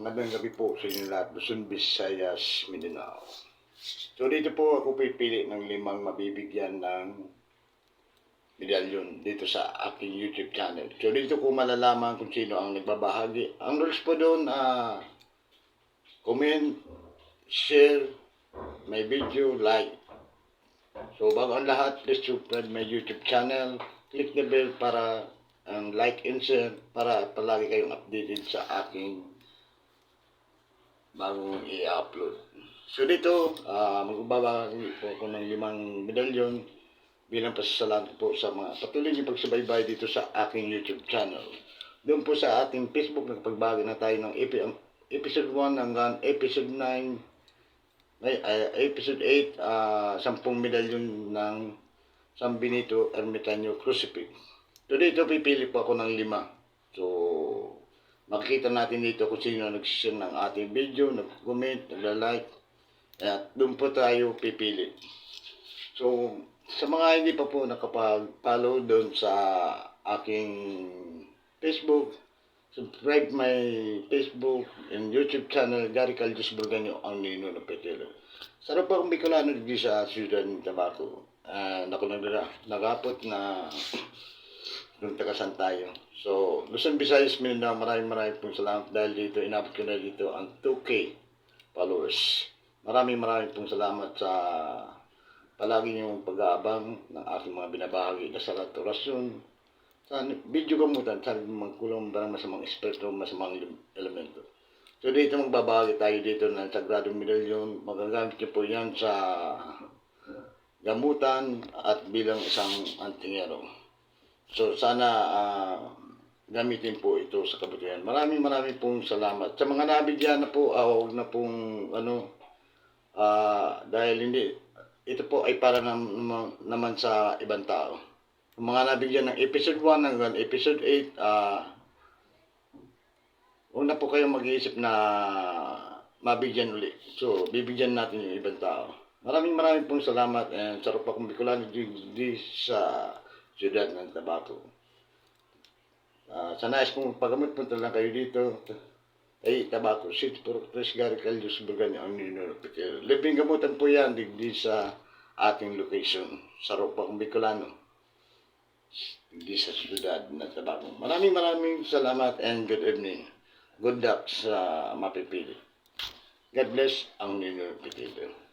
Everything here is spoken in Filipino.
Magandang gabi po sa inyo lahat. Luzon, Visayas, Mindanao. So dito po ako pipili ng limang mabibigyan ng medalyon dito sa aking YouTube channel. So dito ko malalaman kung sino ang nagbabahagi. Ang rules po doon, ah, comment, share, my video, like. So bago ang lahat, please subscribe my YouTube channel. Click the bell para ang like and share para palagi kayong updated sa aking bagong i-upload. So dito, uh, magbabahagi po ako ng limang medalyon bilang pasasalamat po sa mga patuloy niyo pagsubaybay dito sa aking YouTube channel. Doon po sa ating Facebook, nagpagbagi na tayo ng ang episode 1 hanggang episode 9 ay, ay, episode 8, ah 10 medalyon ng San Benito Ermitaño Crucifix. So dito pipili po ako ng lima. So makikita natin dito kung sino nag-share ng ating video, nag-comment, nagla-like. At doon po tayo pipili. So sa mga hindi pa po nakapag-follow doon sa aking Facebook, subscribe my Facebook and YouTube channel, Gary Caldius Burganyo, ang Nino ng Petelo. Sarap pa kung Bicolano dito sa Ciudad ng Tabaco. Uh, naku nagapot na kung tagasan tayo. So, Luzon, Visayas, Mindanao, maraming maraming pong salamat dahil dito, inabot ko na dito ang 2K followers. Maraming maraming pong salamat sa palagi niyong pag-aabang ng aking mga binabahagi na sa orasyon, sa video gamutan, sa magkulong barang masamang espiritu, masamang elemento. So dito magbabahagi tayo dito ng Sagradong Medalyon. Magagamit niyo po yan sa gamutan at bilang isang antingero. So sana ah, gamitin po ito sa kabutihan. Maraming maraming pong salamat. Sa mga nabigyan na po, ah, huwag na pong ano, ah, dahil hindi, ito po ay para nam, naman, naman sa ibang tao. Yung mga nabigyan ng episode 1 hanggang episode 8, ah, huwag na po kayong mag-iisip na mabigyan uli. So, bibigyan natin yung ibang tao. Maraming maraming pong salamat and sarap pa kong Bicolano di, di sa siyudad ng Tabaco. Ah, sa nais kong paggamot, punta lang kayo dito. Ay, Tabaco City, Puro Tres Gary Caldios, Burganya, ang Nino Peter. Libing gamutan po yan digdi sa ating location. Sa Ropa kong Bicolano. Di sa siyudad ng Tabaco. Maraming maraming salamat and good evening. Good luck sa mapipili. God bless ang Nino Peter.